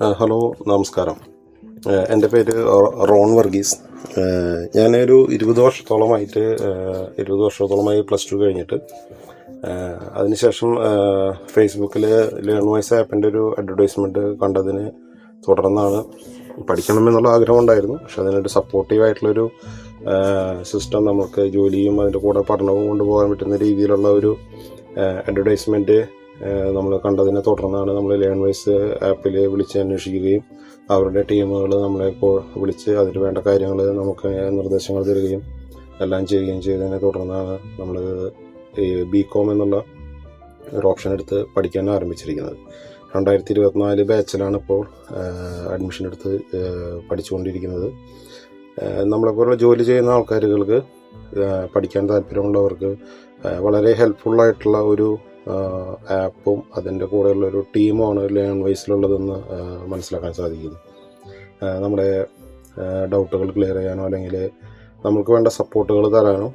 Hello നമസ്കാരം. എന്റെ പേര് റോൺ വർഗീസ്. ഞാനൊരു ഇരുപത് വർഷത്തോളമായിട്ട് ഇരുപത് വർഷത്തോളമായി പ്ലസ് ടു കഴിഞ്ഞിട്ട് അതിനുശേഷം ഫേസ്ബുക്കിൽ ലേൺ വോയ്സ് ആപ്പിന്റെ ഒരു അഡ്വർടൈസ്മെന്റ് കണ്ടതിന് തുടർന്നാണ് പഠിക്കണമെന്നുള്ള ആഗ്രഹം ഉണ്ടായിരുന്നു പക്ഷെ അതിനൊരു സപ്പോർട്ടീവ് ആയിട്ടുള്ളൊരു സിസ്റ്റം നമുക്ക് ജോലിയും അതിന്റെ കൂടെ പഠനവും കൊണ്ടുപോകാൻ പറ്റുന്ന രീതിയിലുള്ള ഒരു അഡ്വർടൈസ്മെന്റ് നമ്മൾ കണ്ടതിനെ തുടർന്നാണ് നമ്മൾ ലേൺ വൈസ് ആപ്പിൽ വിളിച്ച് അന്വേഷിക്കുകയും അവരുടെ ടീമുകൾ നമ്മളെ ഇപ്പോൾ വിളിച്ച് അതിന് വേണ്ട കാര്യങ്ങൾ നമുക്ക് നിർദ്ദേശങ്ങൾ തരികയും എല്ലാം ചെയ്യുകയും ചെയ്തതിനെ തുടർന്നാണ് നമ്മൾ ഈ ബി കോം എന്നുള്ള ഒരു ഓപ്ഷൻ എടുത്ത് പഠിക്കാൻ ആരംഭിച്ചിരിക്കുന്നത്. രണ്ടായിരത്തി ഇരുപത്തിനാല് ബാച്ചിലാണ് ഇപ്പോൾ അഡ്മിഷൻ എടുത്ത് പഠിച്ചുകൊണ്ടിരിക്കുന്നത്. നമ്മളെപ്പോലുള്ള ജോലി ചെയ്യുന്ന ആൾക്കാരുകൾക്ക് പഠിക്കാൻ താല്പര്യമുള്ളവർക്ക് വളരെ ഹെൽപ്ഫുള്ളായിട്ടുള്ള ഒരു ആപ്പും അതിന്റെ കൂടെയുള്ള ഒരു ടീമുമാണ് ലേൺ വൈസിലുള്ളതെന്ന് മനസ്സിലാക്കാൻ സാധിക്കുന്നു. നമ്മുടെ ഡൗട്ടുകൾ ക്ലിയർ ചെയ്യാനോ അല്ലെങ്കിൽ നമുക്ക് വേണ്ട സപ്പോർട്ടുകൾ തരാനോ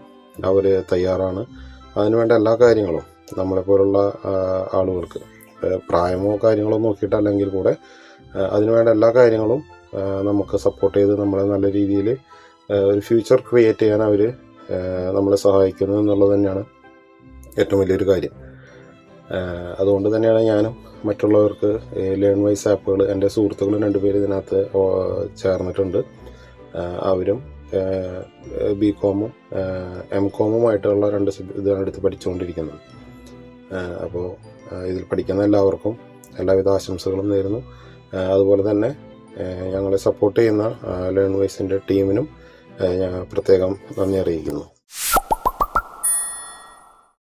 അവർ തയ്യാറാണ്. അതിനുവേണ്ട എല്ലാ കാര്യങ്ങളും നമ്മളെപ്പോലുള്ള ആളുകൾക്ക് പ്രായമോ കാര്യങ്ങളോ നോക്കിയിട്ടല്ലെങ്കിൽ കൂടെ അതിനുവേണ്ട എല്ലാ കാര്യങ്ങളും നമുക്ക് സപ്പോർട്ട് ചെയ്ത് നമ്മളെ നല്ല രീതിയിൽ ഒരു ഫ്യൂച്ചർ ക്രിയേറ്റ് ചെയ്യാൻ അവർ നമ്മളെ സഹായിക്കുന്നു എന്നുള്ളത് തന്നെയാണ് ഏറ്റവും വലിയൊരു കാര്യം. അതുകൊണ്ട് തന്നെയാണ് ഞാനും മറ്റുള്ളവർക്ക് ലേൺ വൈസ് ആപ്പുകൾ എന്റെ സുഹൃത്തുക്കളും രണ്ടുപേരും ഇതിനകത്ത് ചേർന്നിട്ടുണ്ട്. അവരും ബി കോമും എം കോമുമായിട്ടുള്ള രണ്ട് ഇതാണ് എടുത്ത് പഠിച്ചുകൊണ്ടിരിക്കുന്നത്. അപ്പോൾ ഇതിൽ പഠിക്കുന്ന എല്ലാവർക്കും എല്ലാവിധ ആശംസകളും നേരുന്നു. അതുപോലെ തന്നെ ഞങ്ങളെ സപ്പോർട്ട് ചെയ്യുന്ന ലേൺ വൈസിന്റെ ടീമിനും ഞാൻ പ്രത്യേകം നന്ദി അറിയിക്കുന്നു.